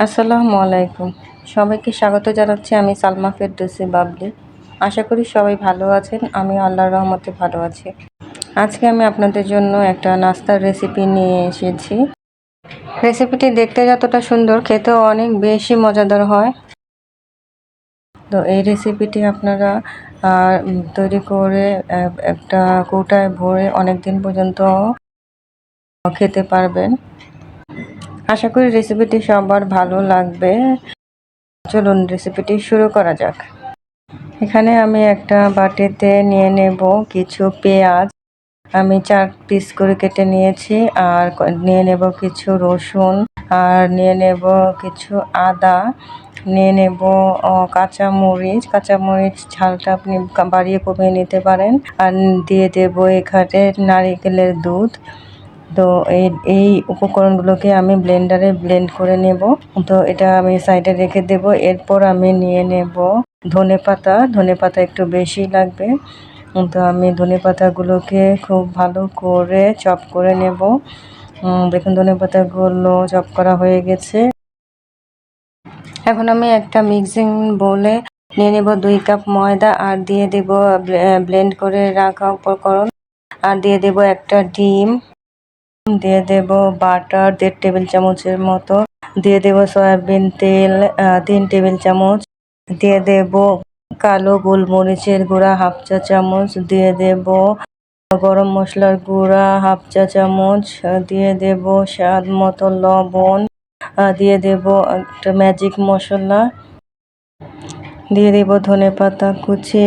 আসসালামু আলাইকুম। সবাইকে স্বাগত জানাচ্ছি আমি সালমা ফেরদৌসি বাবলি। আশা করি সবাই ভালো আছেন, আমি আল্লাহর রহমতে ভালো আছি। আজকে আমি আপনাদের জন্য একটা নাস্তার রেসিপি নিয়ে এসেছি। রেসিপিটি দেখতে যতটা সুন্দর, খেতেও অনেক বেশি মজাদার হয়। তো এই রেসিপিটি আপনারা তৈরি করে একটা কৌটায় ভরে অনেক দিন পর্যন্ত খেতে পারবেন। আশা করি রেসিপিটি সবার ভালো লাগবে। চলুন রেসিপিটি শুরু করা যাক। এখানে আমি একটা বাটিতে নিয়ে নেব কিছু পেঁয়াজ। আমি চার পিস করে কেটে নিয়েছি আর নিয়ে নেব কিছু রসুন আর নিয়ে নেব কিছু আদা। নিয়ে নেব আহ, কাঁচা মরিচ কাঁচা মরিচ ঝালটা আপনি বাড়িয়ে কমিয়ে নিতে পারেন। আর দিয়ে দেব এখানে নারিকেলের দুধ। তো এই এই উপকরণগুলোকে আমি ব্লেন্ডারে ব্লেন্ড করে নেব। তো এটা আমি সাইডে রেখে দেব। এরপর আমি নিয়ে নেব ধনে পাতা। ধনে পাতা একটু বেশি লাগবে। তো আমি ধনে পাতাগুলোকে খুব ভালো করে চপ করে নেব। দেখুন ধনে পাতাগুলো চপ করা হয়ে গেছে। এখন আমি একটা মিক্সিং বলে নিয়ে নেব দুই কাপ ময়দা আর দিয়ে দেব ব্লেন্ড করে রাখা উপকরণ। আর দিয়ে দেব একটা ডিম। দিয়ে দেব বাটার দেড় টেবিল চামচের মতো। দিয়ে দেব সয়াবিন তেল তিন টেবিল চামচ। দিয়ে দেব কালো গোলমরিচের গুঁড়া, হাফ চা চামচ। দিয়ে দেব গরম মশলার গুঁড়া, হাফ চা চামচ। দিয়ে দেব স্বাদ মতো লবণ। দিয়ে দেব একটা ম্যাজিক মশলা। দিয়ে দেব ধনে পাতা কুচি।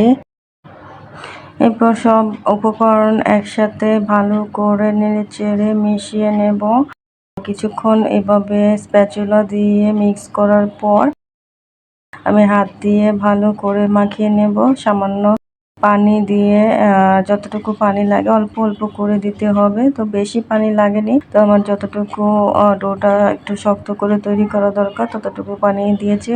এরপর সব উপকরণ একসাথে ভালো করে নেড়ে চেড়ে মিশিয়ে নেব। কিছুক্ষণ এভাবে স্প্যাচুলা দিয়ে মিক্স করার পর আমি হাত দিয়ে ভালো করে মাখিয়ে নেব। সামান্য পানি দিয়ে যতটুকু পানি লাগে অল্প অল্প করে দিতে হবে। তো বেশি পানি লাগেনি। তো আমার যতটুকু ডোটা একটু শক্ত করে তৈরি করা দরকার, ততটুকু পানি দিয়েছি।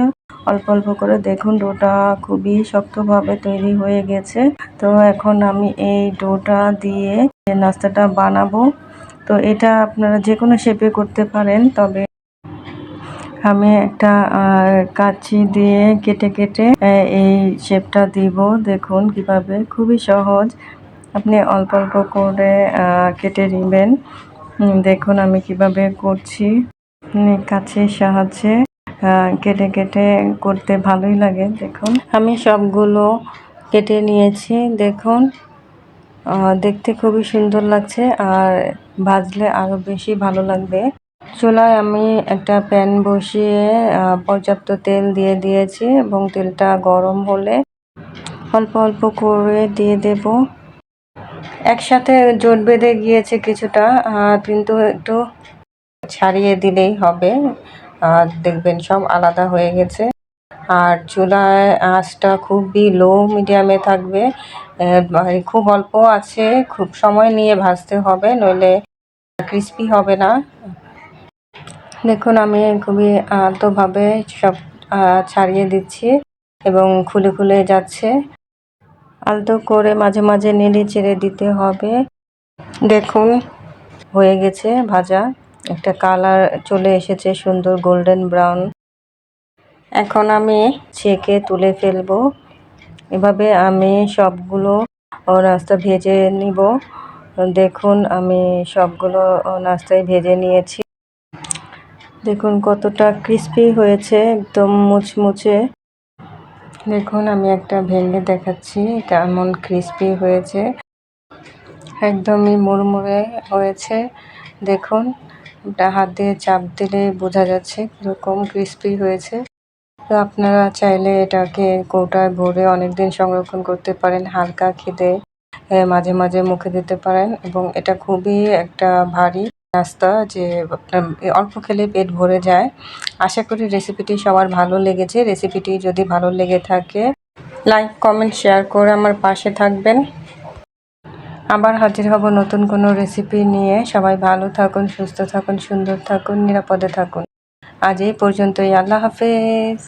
অল্প অল্প করে দেখুন, ডোটা খুবই শক্তভাবে তৈরি হয়ে গেছে। তো এখন আমি এই ডোটা দিয়ে নাস্তাটা বানাবো। তো এটা আপনারা যে কোনো শেপে করতে পারেন, তবে আমি একটা কাঁচি দিয়ে কেটে কেটে এই শেপটা দিব। দেখুন কীভাবে। খুবই সহজ। আপনি অল্প অল্প করে কেটে নেবেন। দেখুন আমি কীভাবে করছি। কাঁচির সাহায্যে কেটে কেটে করতে ভালোই লাগে। দেখুন, আমি সবগুলো কেটে নিয়েছি। দেখুন দেখতে খুবই সুন্দর লাগছে। আর ভাজলে আরও বেশি ভালো লাগবে। চুলায় আমি একটা প্যান বসিয়ে পর্যাপ্ত তেল দিয়ে দিয়েছি এবং তেলটা গরম হলে অল্প অল্প করে দিয়ে দেব। একসাথে জোট বেঁধে গিয়েছে কিছুটা কিন্তু একটু ছাড়িয়ে দিলেই হবে। আর দেখবেন সব আলাদা হয়ে গেছে। আর চুলায় আঁচটা খুবই লো মিডিয়ামে থাকবে। মানে খুব অল্প আছে, খুব সময় নিয়ে ভাজতে হবে, নইলে ক্রিস্পি হবে না। দেখুন, আমি খুবই আলতোভাবে সব ছাড়িয়ে দিচ্ছি এবং খুলে খুলে যাচ্ছে। আলতো করে মাঝে মাঝে নেড়ে চেড়ে দিতে হবে। দেখুন, হয়ে গেছে ভাজা। একটা কালার চলে এসেছে সুন্দর গোল্ডেন ব্রাউন। এখন আমি ছেঁকে তুলে ফেলব। এভাবে আমি সবগুলো নাস্তা ভেজে নিব। দেখুন, আমি সবগুলো নাস্তায় ভেজে নিয়েছি। দেখুন, কতটা ক্রিস্পি হয়েছে, একদম মুচমুচে। দেখুন, আমি একটা ভেঙে দেখাচ্ছি, কেমন ক্রিস্পি হয়েছে। একদমই মুড়মুড়ে হয়েছে। দেখুন, এটা হাত দিয়ে চাপ দিলে বোঝা যাচ্ছে কীরকম ক্রিস্পি হয়েছে। তো আপনারা চাইলে এটাকে কৌটায় ভরে অনেক দিন সংরক্ষণ করতে পারেন, হালকা খিদে মাঝে মাঝে মুখে দিতে পারেন এবং এটা খুবই একটা ভারী নাস্তা যে অল্প খেলে পেট ভরে যায়। আশা করি রেসিপিটি সবার ভালো লেগেছে। রেসিপিটি যদি ভালো লেগে থাকে লাইক কমেন্ট শেয়ার করে আমার পাশে থাকবেন। আবার হাজির হব নতুন কোনো রেসিপি নিয়ে। সবাই ভালো থাকুন, সুস্থ থাকুন, সুন্দর থাকুন, নিরাপদে থাকুন। আজ এই পর্যন্তই। আল্লাহ হাফেজ।